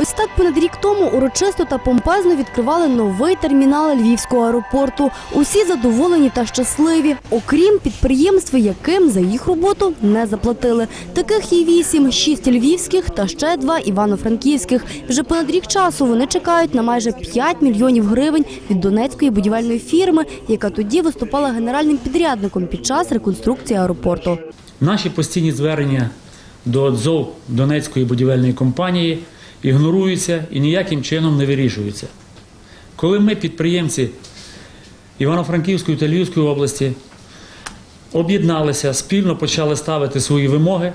Ось так понад рік тому урочисто та помпезно відкривали новий термінал Львівського аеропорту. Усі задоволені та щасливі, окрім підприємств, яким за їх роботу не заплатили. Таких є вісім: шість львівських та ще два івано-франківських. Вже понад рік часу вони чекають на майже 5 мільйонів гривень від донецької будівельної фірми, яка тоді виступала генеральним підрядником під час реконструкції аеропорту. Наші постійні звернення до ДЗОВ Донецької будівельної компанії ігноруються і ніяким чином не вирішуються. Коли ми, підприємці Івано-Франківської та Львівської області, об'єдналися, спільно почали ставити свої вимоги,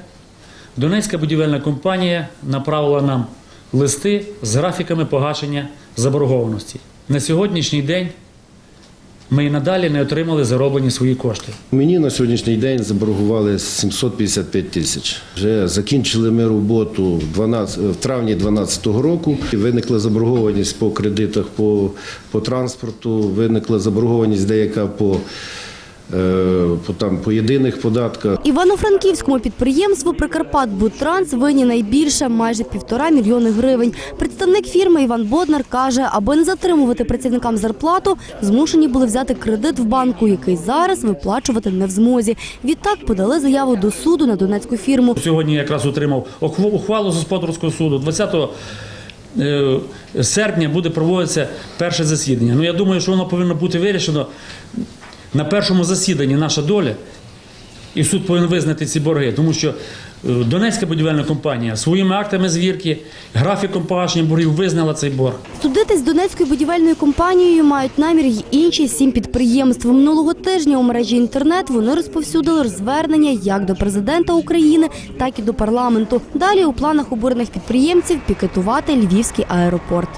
Донецька будівельна компанія направила нам листи з графіками погашення заборгованості. На сьогоднішній день ми і надалі не отримали зароблені свої кошти. Мені на сьогоднішній день заборгували 755 тисяч. Вже закінчили ми роботу в 12 в травні 2012 року. Виникла заборгованість по кредитах по, по транспорту, виникла заборгованість деяка по, там, по єдиних податках. Івано-Франківському підприємству «Прикарпатбудтранс» винні найбільше – майже півтора мільйони гривень. Представник фірми Іван Боднар каже, аби не затримувати працівникам зарплату, змушені були взяти кредит в банку, який зараз виплачувати не в змозі. Відтак подали заяву до суду на донецьку фірму. Сьогодні якраз отримав ухвалу з господарського суду. 20 е, серпня буде проводитися перше засідання. Ну я думаю, що воно повинно бути вирішено на першому засіданні наша доля. І суд повинен визнати ці борги, тому що е, Донецька будівельна компанія своїми актами звірки, графіком погашення боргів визнала цей борг. Судитись з Донецькою будівельною компанією мають намір й інші сім підприємств. Минулого тижня у мережі інтернет вони розповсюдили звернення як до президента України, так і до парламенту. Далі у планах обурених підприємців пікетувати львівський аеропорт.